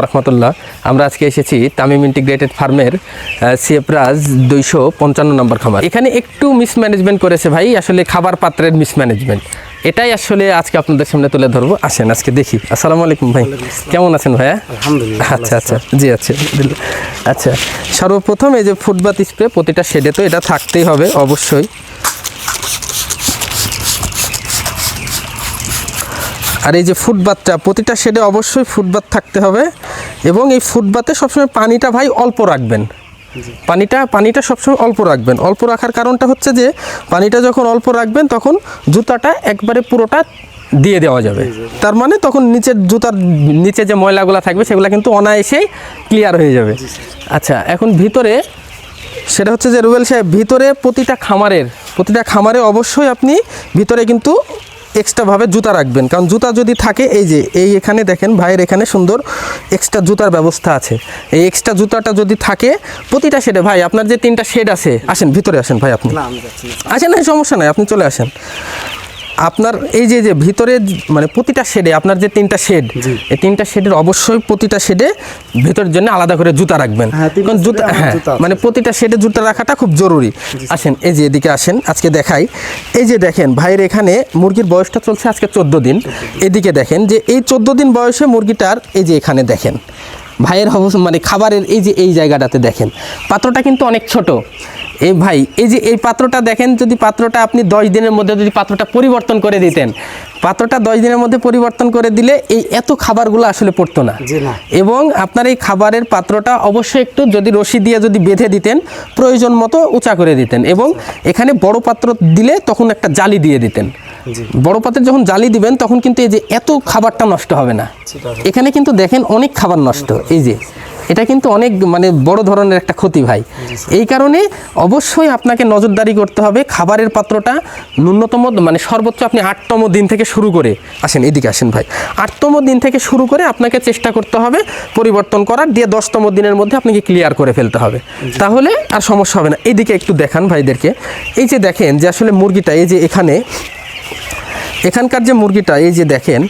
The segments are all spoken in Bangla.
আলাইকুম রহমতুল্লাহ। আমরা আজকে এসেছি তামিম ইন্টিগ্রেটেড ফার্মের সিএপ্রাজ দুইশো পঞ্চান্ন নম্বর খামার। এখানে একটু মিসম্যানেজমেন্ট করেছে ভাই আসলে খাবার পাত্রের মিসম্যানেজমেন্ট এটাই আসলে আজকে আপনাদের সামনে তুলে ধরবো। আসেন আজকে দেখি। আসসালামু আলাইকুম ভাই। কেমন আছেন ভাইয়া? আলহামদুলিল্লাহ আচ্ছা আচ্ছা। জি আচ্ছা। আচ্ছা। সর্বপ্রথম এই যে ফুটবাত স্প্রে প্রতিটা শেডে তো এটা থাকতেই হবে অবশ্যই। আর এই যে ফুটবাথটা প্রতিটা শেডে অবশ্যই ফুটবাথ থাকতে হবে এবং এই ফুটবাথে সবসময় পানিটা ভাই অল্প রাখবেন। পানিটা পানিটা সবসময় অল্প রাখবেন। অল্প রাখার কারণটা হচ্ছে যে, পানিটা যখন অল্প রাখবেন তখন জুতাটা একবারে পুরোটা দিয়ে দেওয়া যাবে। তার মানে তখন নিচের জুতার নিচে যে ময়লাগুলো থাকবে সেগুলো কিন্তু অনায়াসেই ক্লিয়ার হয়ে যাবে। আচ্ছা এখন ভিতরে সেটা হচ্ছে যে রুবেল সাহেব, ভিতরে প্রতিটা খামারের, প্রতিটা খামারে অবশ্যই আপনি ভিতরে কিন্তু এক্সট্রাভাবে জুতা রাখবেন। কারণ জুতা যদি থাকে এই যে এই এখানে দেখেন ভাইয়ের এখানে সুন্দর এক্সট্রা জুতার ব্যবস্থা আছে। এই এক্সট্রা জুতাটা যদি থাকে প্রতিটা শেডে ভাই আপনার যে তিনটা শেড আছে আসেন ভিতরে আসেন ভাই আপনি। আসেন না সমস্যা নাই আপনি চলে আসেন। আপনার এই যে যে ভিতরে মানে প্রতিটা শেডে আপনার যে তিনটা শেড এই তিনটা শেডের অবশ্যই প্রতিটা শেডে ভিতরের জন্য আলাদা করে জুতা রাখবেন। হ্যাঁ, কারণ জুতা হ্যাঁ মানে প্রতিটা শেডে জুতা রাখাটা খুব জরুরি। আসেন এই যে এদিকে আসেন আজকে দেখাই। এই যে দেখেন ভাইয়ের এখানে মুরগির বয়সটা চলছে আজকে চোদ্দ দিন। এদিকে দেখেন যে এই চোদ্দ দিন বয়সে মুরগিটার এই যে এখানে দেখেন ভাইয়ের মানে খাবারের এই যে এই জায়গাটাতে দেখেন। পাত্রটা কিন্তু অনেক ছোট। এই ভাই এই যে এই পাত্রটা দেখেন যদি পাত্রটা আপনি দশ দিনের মধ্যে যদি পাত্রটা পরিবর্তন করে দিতেন পাত্রটা দশ দিনের মধ্যে পরিবর্তন করে দিলে এই এত খাবারগুলো আসলে পড়তো না। এবং আপনার এই খাবারের পাত্রটা অবশ্যই একটু যদি রশি দিয়ে যদি বেঁধে দিতেন প্রয়োজন মতো উঁচা করে দিতেন এবং এখানে বড় পাত্র দিলে তখন একটা জালি দিয়ে দিতেন। বড় পাত্রে যখন জালি দিবেন তখন কিন্তু এই যে এত খাবারটা নষ্ট হবে না। এখানে কিন্তু দেখেন অনেক খাবার নষ্ট। এই যে এটা কিন্তু অনেক মানে বড় ধরনের একটা ক্ষতি ভাই। এই কারণে অবশ্যই আপনাকে নজরদারি করতে হবে। খাবারের পাত্রটা ন্যূনতম মানে সর্বোচ্চ আপনি আটতম দিন থেকে শুরু করে আসেন, এদিকে আসেন ভাই। আটতম দিন থেকে শুরু করে আপনাকে চেষ্টা করতে হবে পরিবর্তন করার, দিয়ে দশতম দিনের মধ্যে আপনাকে ক্লিয়ার করে ফেলতে হবে। তাহলে আর সমস্যা হবে না। এদিকে একটু দেখান ভাইদেরকে। এই যে দেখেন যে আসলে মুরগিটা, এই যে এখানে, এখানকার যে মুরগিটা, এই যে দেখেন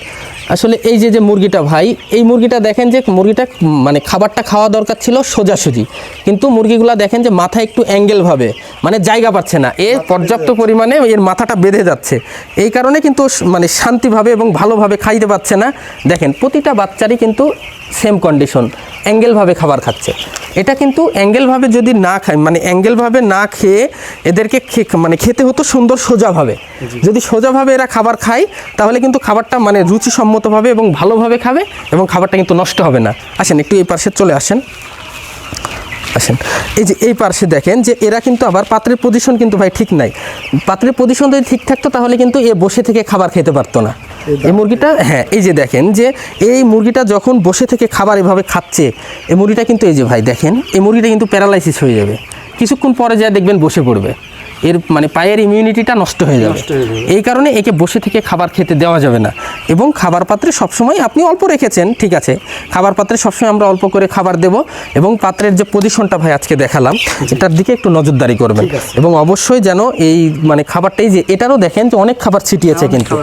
আসলে এই যে যে মুরগিটা ভাই, এই মুরগিটা দেখেন যে মুরগিটা মানে খাবারটা খাওয়া দরকার ছিল সোজাসুজি। কিন্তু মুরগিগুলা দেখেন যে মাথা একটু অ্যাঙ্গেলভাবে মানে জায়গা পাচ্ছে না। এ পর্যাপ্ত পরিমাণে এর মাথাটা বেঁধে যাচ্ছে। এই কারণে কিন্তু মানে শান্তিভাবে এবং ভালোভাবে খাইতে পাচ্ছে না। দেখেন প্রতিটা বাচ্চারই কিন্তু সেম কন্ডিশন অ্যাঙ্গেলভাবে খাবার খাচ্ছে। এটা কিন্তু অ্যাঙ্গেলভাবে যদি না খায় মানে অ্যাঙ্গেলভাবে না খেয়ে এদেরকে খে- মানে খেতে হতো সুন্দর সোজাভাবে। যদি সোজাভাবে এরা খাবার খায় তাহলে কিন্তু খাবারটা মানে রুচিসম্মতভাবে এবং ভালোভাবে খাবে এবং খাবারটা কিন্তু নষ্ট হবে না। আসেন একটু এই পাশে চলে আসেন। আসেন। এই যে এই পার্শ্বে দেখেন যে এরা কিন্তু আবার পাত্রের পজিশন কিন্তু ভাই ঠিক নাই। পাত্রের পজিশন যদি ঠিক থাকতো তাহলে কিন্তু এ বসে থেকে খাবার খেতে পারতো না। এই মুরগিটা হ্যাঁ এই যে দেখেন যে এই মুরগিটা যখন বসে থেকে খাবার এভাবে খাচ্ছে এই মুরগিটা কিন্তু এই যে ভাই দেখেন এই মুরগিটা কিন্তু প্যারালাইসিস হয়ে যাবে। কিছুক্ষণ পরে যা দেখবেন বসে পড়বে। এর মানে পায়ের ইমিউনিটিটা নষ্ট হয়ে যাবে। এই কারণে একে বসে থেকে খাবার খেতে দেওয়া যাবে না। এবং খাবার পাত্রে সবসময় আপনি অল্প রেখেছেন ঠিক আছে? খাবার পাত্রে সবসময় আমরা অল্প করে খাবার দেব এবং পাত্রের যে পজিশনটা ভাই আজকে দেখালাম এটার দিকে একটু নজরদারি করবেন। এবং অবশ্যই যেন এই মানে খাবারটাই যে এটারও দেখেন যে অনেক খাবার ছিটিয়েছে কিন্তু।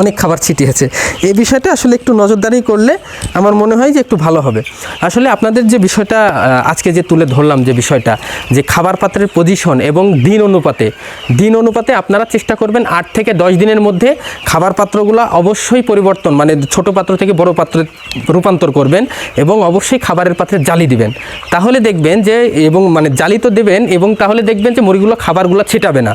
অনেক খাবার ছিটিয়েছে। এই বিষয়টা আসলে একটু নজরদারি করলে আমার মনে হয় যে একটু ভালো হবে। আসলে আপনাদের যে বিষয়টা আজকে যে তুলে ধরলাম যে বিষয়টা যে খাবার পাত্রের পজিশন এবং দিন অনুপাতে দিন অনুপাতে আপনারা চেষ্টা করবেন আট থেকে দশ দিনের মধ্যে খাবার পাত্রগুলো অবশ্যই পরিবর্তন মানে ছোট পাত্র থেকে বড় পাত্রে রূপান্তর করবেন এবং অবশ্যই খাবারের পাত্রে জালি দিবেন। তাহলে দেখবেন যে এবং মানে জালি তো দেবেন এবং তাহলে দেখবেন যে মুরগিগুলো খাবারগুলো ছিটাবে না।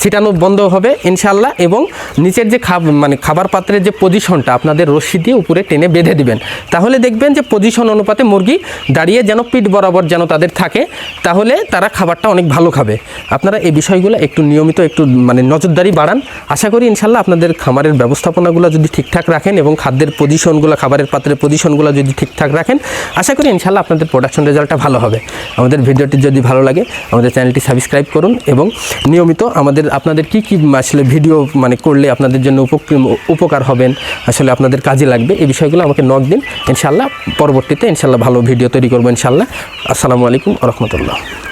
ছিটানো বন্ধ হবে ইনশাল্লাহ এবং নিচের যে খাব মানে খাবার পাত্রের যে পজিশনটা আপনাদের রশ্মি দিয়ে উপরে টেনে বেঁধে দিবেন। তাহলে দেখবেন যে পজিশন অনুপাতে মুরগি দাঁড়িয়ে যেন পিঠ বরাবর যেন তাদের থাকে, তাহলে তারা খাবারটা অনেক ভালো খাবে। আপনারা এই বিষয়গুলো একটু নিয়মিত একটু মানে নজরদারি বাড়ান। আশা করি ইনশাল্লাহ আপনাদের খামারের ব্যবস্থাপনাগুলো যদি ঠিকঠাক রাখেন এবং খাদ্যের পজিশনগুলো খাবারের পাত্রের পজিশনগুলো যদি ঠিকঠাক রাখেন, আশা করি ইনশাল্লাহ আপনাদের প্রোডাকশন রেজাল্টটা ভালো হবে। আমাদের ভিডিওটি যদি ভালো লাগে, আমাদের চ্যানেলটি সাবস্ক্রাইব করুন এবং নিয়মিত আমাদের, আপনাদের কি কি আসলে ভিডিও মানে করলে আপনাদের জন্য উপক- উপকার হবেন, আসলে আপনাদের কাজে লাগবে, এই বিষয়গুলো আমাকে নক দিন। ইনশাল্লাহ পরবর্তীতে ইনশাল্লাহ ভালো ভিডিও তৈরি করব ইনশাল্লাহ। আসসালামু আলাইকুম রহমতুল্লাহ।